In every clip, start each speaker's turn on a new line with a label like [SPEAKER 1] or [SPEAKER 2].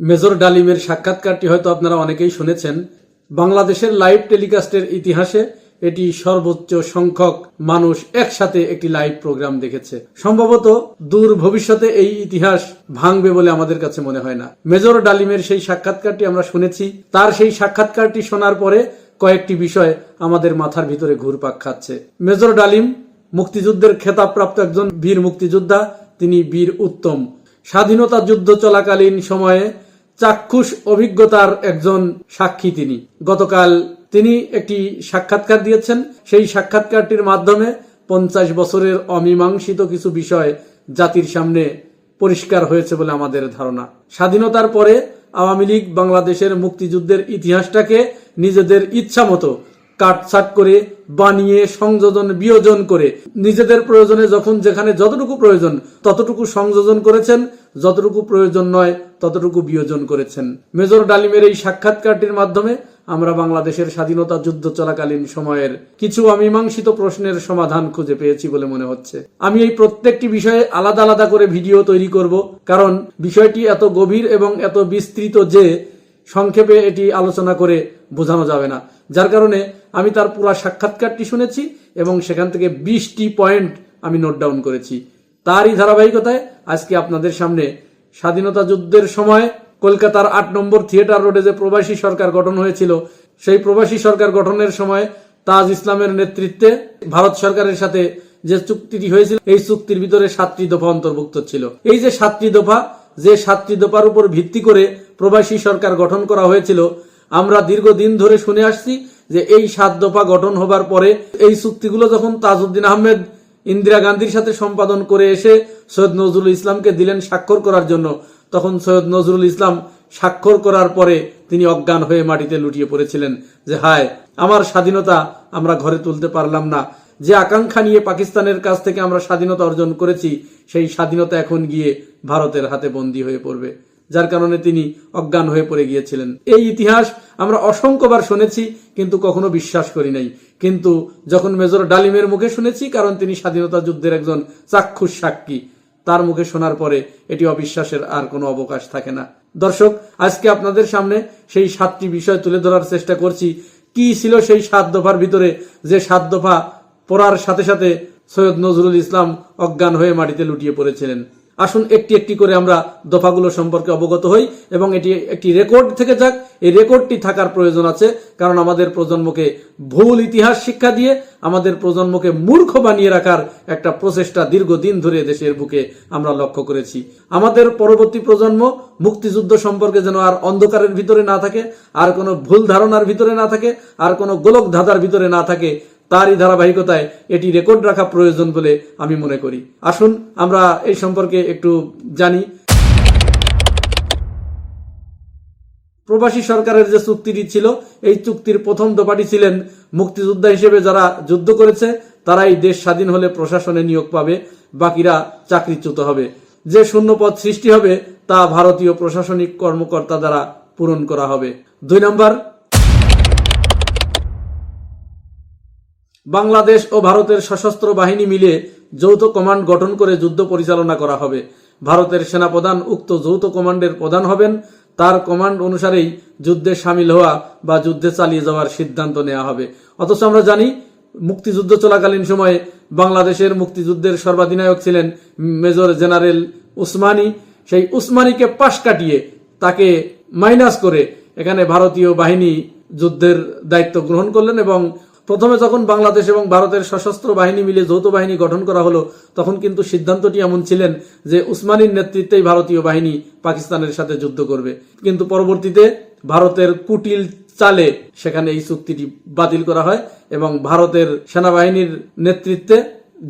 [SPEAKER 1] Major ডালিমের সাক্ষাৎকারটি হয়তো আপনারা অনেকেই শুনেছেন। বাংলাদেশের লাইভ টেলিকাস্টের ইতিহাসে এটি সর্বোচ্চ সংখ্যক মানুষ একসাথে একটি লাইভ প্রোগ্রাম দেখেছে। সম্ভবত দূর ভবিষ্যতে এই ইতিহাস ভাঙবে বলে আমাদের কাছে মনে হয় না। মেজর ডালিমের সেই সাক্ষাৎকারটি আমরা শুনেছি। তার সেই সাক্ষাৎকারটি শোনার পরে কয়েকটি বিষয় আমাদের মাথার ভিতরে ঘুরপাক খাচ্ছে। মেজর ডালিম মুক্তিযুদ্ধের খেতাবপ্রাপ্ত একজন বীর মুক্তিযোদ্ধা, তিনি বীর উত্তম। স্বাধীনতা যুদ্ধ চলাকালীন সময়ে চাক্ষুষ অভিজ্ঞতার একজন সাক্ষী তিনি। গতকাল তিনি একটি সাক্ষাৎকার দিয়েছেন। সেই সাক্ষাৎকারটির মাধ্যমে পঞ্চাশ বছরের অমীমাংসিত কিছু বিষয় জাতির সামনে পরিষ্কার হয়েছে বলে আমাদের ধারণা। স্বাধীনতার পরে আওয়ামী লীগ বাংলাদেশের মুক্তিযুদ্ধের ইতিহাসটাকে নিজেদের ইচ্ছা মতো কাটছাট করে বানিয়ে, সংযোজন, বিয়োজন করে। নিজেদের প্রয়োজনে যখন যেখানে যতটুকু প্রয়োজন, ততটুকু সংযোজন করেছেন। যতটুকু প্রয়োজন নয়, ততটুকু বিয়োজন করেছেন। মেজর ডালিমের এই সাক্ষাৎকারটির মাধ্যমে আমরা বাংলাদেশের স্বাধীনতা যুদ্ধ চলাকালীন সময়ের কিছু অমীমাংসিত প্রশ্নের সমাধান খুঁজে পেয়েছি বলে মনে হচ্ছে। আমি এই প্রত্যেকটি বিষয়ে আলাদা আলাদা করে ভিডিও তৈরি করব, কারণ বিষয়টি এত গভীর এবং এত বিস্তৃত যে সংক্ষেপে এটি আলোচনা করে বোঝানো যাবে না। যার কারণে আমি তার পুরো সাক্ষাৎকারটি শুনেছি এবং সেখান থেকে বিশটি পয়েন্ট আমি নোট ডাউন করেছি। তারই ধারাবাহিকতায় আজকে আপনাদের সামনে স্বাধীনতা যুদ্ধের সময় কলকাতার আট নম্বর থিয়েটার রোডে যে প্রবাসী সরকার গঠন হয়েছিল, সেই প্রবাসী সরকার গঠনের সময় তাজ ইসলামের নেতৃত্বে ভারত সরকারের সাথে যে চুক্তিটি হয়েছিল, এই চুক্তির ভিতরে সাতটি দফা অন্তর্ভুক্ত ছিল। এই যে সাতটি দফা, যে সাতটি দফার উপর ভিত্তি করে প্রবাসী সরকার গঠন করা হয়েছিল আমরা দীর্ঘদিন ধরে শুনে আসছি যে এই সাত দফা গঠন হবার পরে এই চুক্তিগুলো যখন তাজউদ্দিন আহমেদ ইন্দিরা গান্ধীর সাথে সম্পাদন করে এসে সৈয়দ নজরুল ইসলামকে দিলেন স্বাক্ষর করার জন্য, তখন সৈয়দ নজরুল ইসলাম স্বাক্ষর করার পরে তিনি অজ্ঞান হয়ে মাটিতে লুটিয়ে পড়েছিলেন যে, হায়, আমার স্বাধীনতা আমরা ঘরে তুলতে পারলাম না। যে আকাঙ্ক্ষা নিয়ে পাকিস্তানের কাছ থেকে আমরা স্বাধীনতা অর্জন করেছি, সেই স্বাধীনতা এখন গিয়ে ভারতের হাতে বন্দী হয়ে পড়বে। যার কারণে তিনি অজ্ঞান হয়ে পড়ে গিয়েছিলেন। এই ইতিহাস আমরা অসংখ্যবার শুনেছি, কিন্তু কখনো বিশ্বাস করি নাই। কিন্তু যখন মেজর ডালিমের মুখে শুনেছি, কারণ তিনি স্বাধীনতা যুদ্ধের একজন চাক্ষুষ সাক্ষী, তার মুখে শোনার পরে এটি অবিশ্বাসের আর কোনো অবকাশ থাকে না। দর্শক, আজকে আপনাদের সামনে সেই সাতটি বিষয় তুলে ধরার চেষ্টা করছি। কি ছিল সেই সাত দফার ভিতরে? যে সাত দফা পড়ার সাথে সাথে সৈয়দ নজরুল ইসলাম অজ্ঞান হয়ে মাটিতে লুটিয়ে পড়েছিলেন। আসুন একটি একটি করে আমরা দফাগুলো সম্পর্কে অবগত হই এবং এটি একটি রেকর্ড থেকে যাক। এই রেকর্ডটি থাকার প্রয়োজন আছে, কারণ আমাদের প্রজন্মকে ভুল ইতিহাস শিক্ষা দিয়ে, আমাদের প্রজন্মকে মূর্খ বানিয়ে রাখার একটা প্রচেষ্টা দীর্ঘদিন ধরে দেশের বুকে আমরা লক্ষ্য করেছি। আমাদের পরবর্তী প্রজন্ম মুক্তিযুদ্ধ সম্পর্কে যেন আর অন্ধকারের ভিতরে না থাকে, আর কোনো ভুল ধারণার ভিতরে না থাকে, আর কোনো গোলক ধাঁধার ভিতরে না থাকে তারই ধারাবাহিকতায় এটি রেকর্ড রাখা প্রয়োজন বলে আমি মনে করি। আসুন, আমরা এই সম্পর্কে একটু জানি। প্রবাসী সরকারের যে চুক্তিটি ছিল, এই চুক্তির প্রথম দফাটি ছিলেন মুক্তিযোদ্ধা হিসেবে যারা যুদ্ধ করেছে, তারাই দেশ স্বাধীন হলে প্রশাসনে নিয়োগ পাবে, বাকিরা চাকরিচ্যুত হবে। যে শূন্যপদ সৃষ্টি হবে, তা ভারতীয় প্রশাসনিক কর্মকর্তা দ্বারা পূরণ করা হবে। দুই নম্বর বাংলাদেশ ও ভারতের সশস্ত্র বাহিনী মিলে যৌথ কমান্ড গঠন করে যুদ্ধ পরিচালনা করা হবে। ভারতের সেনাপ্রধান উক্ত যৌথ কমান্ডের প্রধান হবেন। তার কমান্ড অনুসারেই যুদ্ধে সামিল হওয়া বা যুদ্ধে চালিয়ে যাওয়ার সিদ্ধান্ত নেওয়া হবে। অথচ আমরা জানি, মুক্তিযুদ্ধ চলাকালীন সময়ে বাংলাদেশের মুক্তিযুদ্ধের সর্বাধিনায়ক ছিলেন মেজর জেনারেল উসমানী। সেই উসমানীকে পাশ কাটিয়ে তাকে মাইনাস করে এখানে ভারতীয় বাহিনী যুদ্ধের দায়িত্ব গ্রহণ করলেন এবং প্রথমে যখন বাংলাদেশ এবং ভারতের সশস্ত্র বাহিনী মিলে যৌথ বাহিনী গঠন করা হলো, তখন কিন্তু সিদ্ধান্তটি এমন ছিলেন যে উসমানীর নেতৃত্বেই ভারতীয় বাহিনী পাকিস্তানের সাথে যুদ্ধ করবে। কিন্তু পরবর্তীতে ভারতের কুটিল চালে সেখানে এই চুক্তিটি বাতিল করা হয় এবং ভারতের সেনাবাহিনীর নেতৃত্বে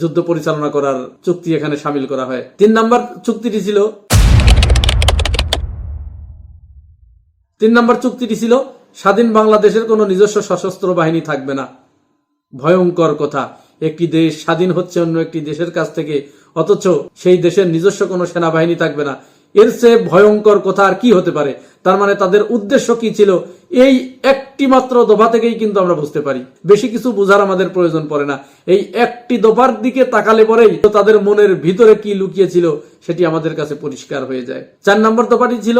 [SPEAKER 1] যুদ্ধ পরিচালনা করার চুক্তি এখানে সামিল করা হয়। তিন নম্বর চুক্তিটি ছিল তিন নম্বর চুক্তিটি ছিল, স্বাধীন বাংলাদেশের কোনো নিজস্ব সশস্ত্র বাহিনী থাকবে না। ভয়ঙ্কর কথা। একটি দেশ স্বাধীন হচ্ছে অন্য একটি দেশের কাছ থেকে। অথচ সেই দেশের নিজস্ব কোনো সেনাবাহিনী থাকবে না। এর চেয়ে ভয়ঙ্কর কথা আর কি হতে পারে? তার মানে তাদের উদ্দেশ্য কি ছিল? এই একটি মাত্র দফা থেকেই কিন্তু আমরা বুঝতে পারি। বেশি কিছু বোঝার আমাদের প্রয়োজন পড়ে না। এই একটি দফার দিকে তাকালে পরেই তাদের মনের ভিতরে কি লুকিয়েছিল সেটি আমাদের কাছে পরিষ্কার হয়ে যায়। চার নম্বর দফাটি ছিল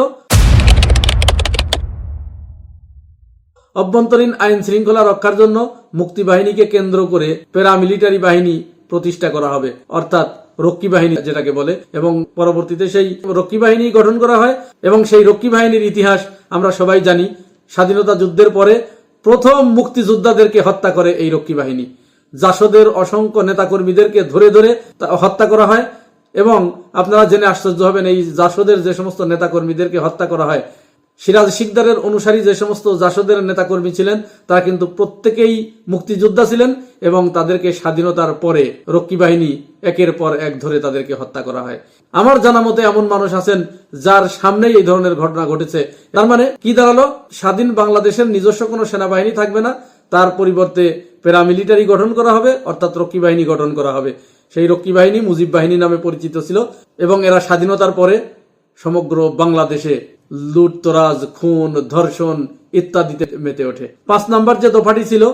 [SPEAKER 1] অভ্যন্তরীণ আইন শৃঙ্খলা রক্ষার জন্য মুক্তি বাহিনীকে কেন্দ্র করে প্যারামিলিটারি বাহিনী প্রতিষ্ঠা করা হবে, অর্থাৎ রক্ষী বাহিনী যেটাকে বলে, এবং পরবর্তীতে সেই রক্ষী বাহিনী গঠন করা হয়, এবং সেই রক্ষী বাহিনীর ইতিহাস আমরা সবাই জানি। স্বাধীনতা যুদ্ধের পরে প্রথম মুক্তিযোদ্ধাদেরকে হত্যা করে এই রক্ষী বাহিনী। জাসদের অসংখ্য নেতাকর্মীদেরকে ধরে ধরে হত্যা করা হয়, এবং আপনারা জেনে আশ্চর্য হবেন, এই জাসদের যে সমস্ত নেতাকর্মীদেরকে হত্যা করা হয় সিরাজ শিকদারের অনুসারী যে সমস্ত জাসদের নেতাকর্মী ছিলেন, তারা কিন্তু প্রত্যেকেই মুক্তিযোদ্ধা ছিলেন এবং তাদেরকে স্বাধীনতার পরে রক্ষী বাহিনী একের পর এক ধরে তাদেরকে হত্যা করা হয়। আমার জানা মতে এমন মানুষ আছেন যার সামনেই এই ধরনের ঘটনা ঘটেছে। তার মানে কি দাঁড়াল? স্বাধীন বাংলাদেশের নিজস্ব কোনো সেনাবাহিনী থাকবে না। তার পরিবর্তে প্যারামিলিটারি গঠন করা হবে, অর্থাৎ রক্ষী বাহিনী গঠন করা হবে। সেই রক্ষী বাহিনী মুজিব বাহিনী নামে পরিচিত ছিল এবং এরা স্বাধীনতার পরে সমগ্র বাংলাদেশে লুটতরাজ, খুন, ধর্ষণ ইত্যাদিতে মেতে ওঠে। পাঁচ নাম্বার যে দফাটি ছিল,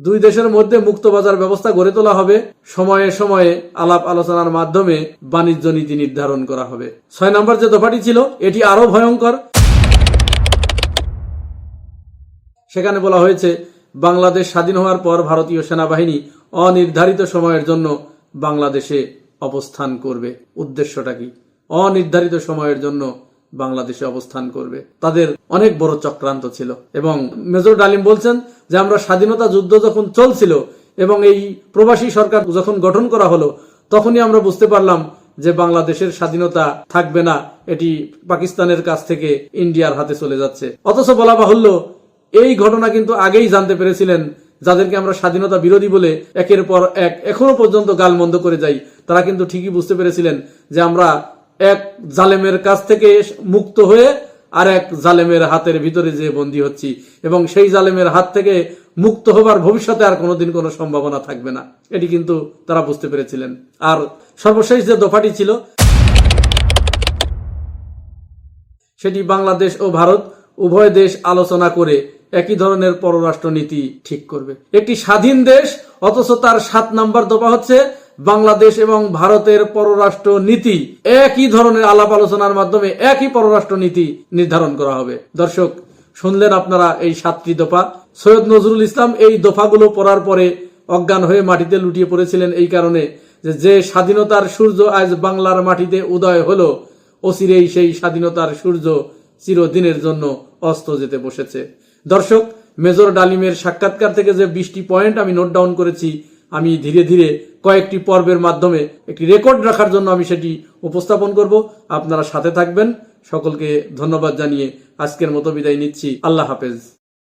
[SPEAKER 1] দুই দেশের মধ্যে মুক্ত বাজার ব্যবস্থা গড়ে তোলা হবে। সময়ে সময়ে আলাপ আলোচনার মাধ্যমে বাণিজ্য নীতি নির্ধারণ করা হবে। ছয় নম্বর যে দফাটি ছিল, এটি আরও ভয়ঙ্কর। সেখানে বলা হয়েছে, বাংলাদেশ স্বাধীন হওয়ার পর ভারতীয় সেনাবাহিনী অনির্ধারিত সময়ের জন্য বাংলাদেশে অবস্থান করবে। উদ্দেশ্যটা কি? অনির্ধারিত সময়ের জন্য বাংলাদেশে অবস্থান করবে। তাদের অনেক বড় চক্রান্ত ছিল এবং মেজর ডালিম বলছেন যে, আমরা স্বাধীনতা যুদ্ধ যখন চলছিল এবং এই প্রবাসী সরকার যখন গঠন করা হলো, তখনই আমরা বুঝতে পারলাম যে বাংলাদেশের স্বাধীনতা থাকবে না। এটি পাকিস্তানের কাছ থেকে ইন্ডিয়ার হাতে চলে যাচ্ছে। অথচ বলা বাহুল্য, এই ঘটনা কিন্তু আগেই জানতে পেরেছিলেন যাদেরকে আমরা স্বাধীনতা বিরোধী বলে একের পর এক এখনও পর্যন্ত গালমন্দ করে যাই, তারা কিন্তু ঠিকই বুঝতে পেরেছিলেন যে আমরা এক জালেমের কাছ থেকে মুক্ত হয়ে আর এক জালেমের হাতের ভিতরে যে বন্দী হচ্ছি এবং সেই জালেমের হাত থেকে মুক্ত হবার ভবিষ্যতে আর কোনোদিন কোনো সম্ভাবনা থাকবে না। এটি কিন্তু তারা বুঝতে পেরেছিলেন। আর সর্বশেষ যে দফাটি ছিল, সেটি বাংলাদেশ ও ভারত উভয় দেশ আলোচনা করে একই ধরনের পররাষ্ট্র নীতি ঠিক করবে। একটি স্বাধীন দেশ, অথচ তার সাত নাম্বার দফা হচ্ছে বাংলাদেশ এবং ভারতের পররাষ্ট্র নীতি একই ধরনের আলাপ আলোচনার মাধ্যমে একই পররাষ্ট্র নীতি নির্ধারণ করা হবে। দর্শক, শুনলেন আপনারা এই সাতটি দফা? সৈয়দ নজরুল ইসলাম এই দফাগুলো পড়ার পরে অজ্ঞান হয়ে মাটিতে লুটিয়ে পড়েছিলেন এই কারণে যে যে স্বাধীনতার সূর্য আজ বাংলার মাটিতে উদয় হলো, অচিরেই সেই স্বাধীনতার সূর্য চিরদিনের জন্য অস্ত যেতে বসেছে। দর্শক, মেজর ডালিমের সাক্ষাৎকার থেকে যে বিশটি পয়েন্ট আমি নোট ডাউন করেছি, আমি ধীরে ধীরে কয়েকটি পর্বের মাধ্যমে একটি রেকর্ড রাখার জন্য আমি সেটি উপস্থাপন করব। আপনারা সাথে থাকবেন। সকলকে ধন্যবাদ জানিয়ে আজকের মতো বিদায় নিচ্ছি। আল্লাহ হাফেজ।